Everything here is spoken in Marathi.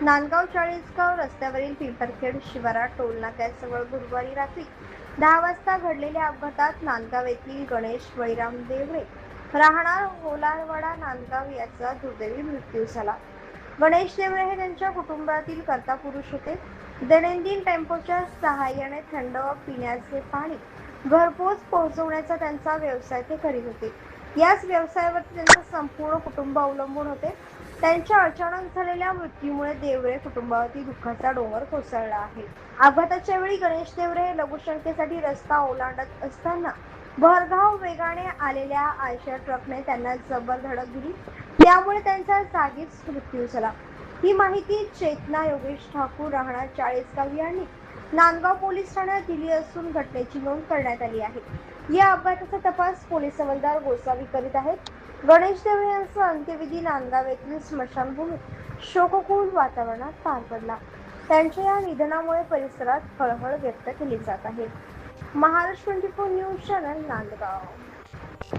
नांदगाव चाळीसगाव रस्त्यावरील पिंपरखेड शिवारा टोल नाक्याजवळ गुरुवारी रात्री दहा वाजता घडलेल्या अपघातात नांदगाव येथील गणेश वैराम देवरे राहणार होलारवाडा नांदगाव याचा दुर्दैवी मृत्यू झाला. गणेश देवरे हे त्यांच्या कुटुंबातील कर्ता पुरुष होते. दैनंदिन टेम्पोच्या सहाय्याने थंड पिण्याचे पाणी घरपोच पोहोचवण्याचा त्यांचा व्यवसाय ते करीत होते. याच व्यवसायावर त्यांचं संपूर्ण कुटुंब अवलंबून होते. त्यांच्या अचानक झालेल्या मृत्यूमुळे देवरे कुटुंबावरती दुःखाचा डोंगर कोसळला आहे. अपघाताच्या वेळी गणेश देवरे हे लघुशंकेसाठी रस्ता ओलांडत असताना भरधाव वेगाने आलेल्या आयशर ट्रकने त्यांना जबर धडक दिली. त्यामुळे त्यांचा जागीच मृत्यू झाला. ही माहिती चेतना योगेश ठाकूर राहणार चाळीसगाव यांनी नांदगाव पोलीस ठाण्यात दिली असून घटनेची नोंद करण्यात आली आहे. या अपघाताचा तपास पोलीस हवालदार गोसावी करीत आहेत. गणेश देव यांचा अंत्यविधी नांदगाव येथील स्मशानभूमीत शोककूल वातावरणात पार पडला. त्यांच्या या निधनामुळे परिसरात हळहळ व्यक्त केली जात आहे. Maharashtra twenty four news channel Nandgaon.